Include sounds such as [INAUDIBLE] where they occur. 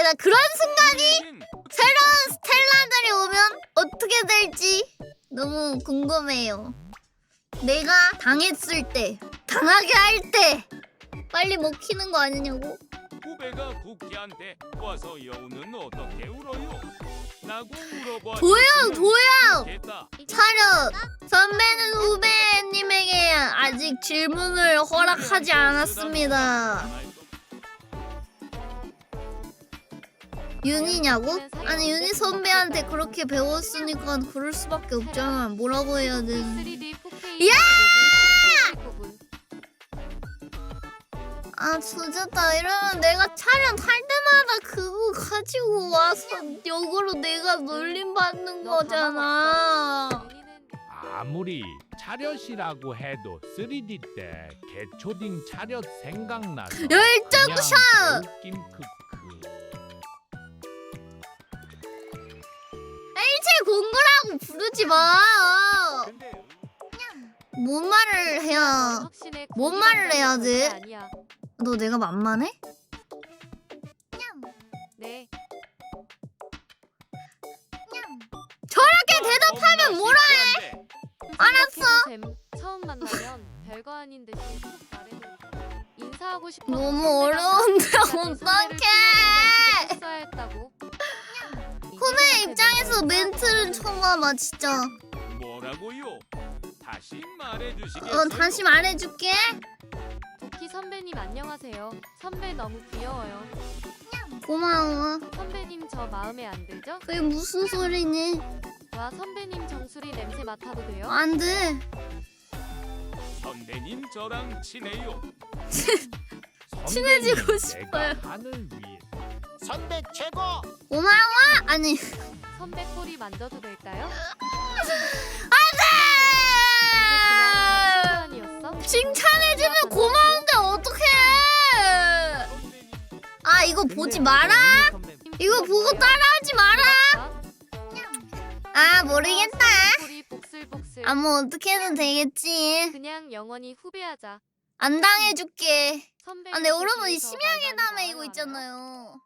내가 그런 순간이 새로운 스텔라들이 오면 어떻게 될지 너무 궁금해요. 내가 당했을 때, 당하게 할 때 빨리 먹히는 거 아니냐고? 후배가 국기한테 와서 여우는 어떻게 울어요? 라고 물어봐 도영, 도영! 차렷! 선배는 후배님에게 아직 질문을 허락하지 않았습니다. 윤이냐고? 아니 윤이 선배한테 그렇게 배웠으니까 그럴 수밖에 없잖아. 뭐라고 해야 되는? 3D 4K 야! 아 조졌다 이러면 내가 촬영 탈 때마다 그거 가지고 와서 역으로 내가 놀림 받는 너 거잖아. 아무리 차렷이라고 해도 3D 때 개초딩 차렷 생각나서 열정 샷! 웃긴 크크 공부라고 부르지 마. 뭔 말을 해야? 뭔 말을 해야지? 너 내가 만만해? 네. 저렇게 대답하면 뭐라 해? 알았어. 잼, 처음 만나면 별거 아닌 듯이 인사하고 싶어. 너무 어려운 입장에서 멘트를 쳐봐봐 진짜. 뭐라고요? 다시 말해주시겠어요? 어 다시 말해줄게. 도키 선배님 안녕하세요. 선배 너무 귀여워요. 고마워. 선배님 저 마음에 안 들죠? 그게 무슨 소리니? 와 선배님 정수리 냄새 맡아도 돼요? 안 돼. 선배님 저랑 친해요. [LAUGHS] 친해지고 싶어요. 내가 하늘 위에 선배 최고. 고마워. 아니. 선배 꼬리 만져도 될까요? 안돼. 칭찬해주면 고마운데 어떡해? 아 이거 보지 마라. 이거 보고 따라하지 마라. 아 모르겠다. 꼬리 복슬복슬. 아 뭐 어떻게든 되겠지. 그냥 영원히 후배하자. 안 당해줄게. 선배. 아 근데 여러분 이 심야회담에 이거 있잖아요.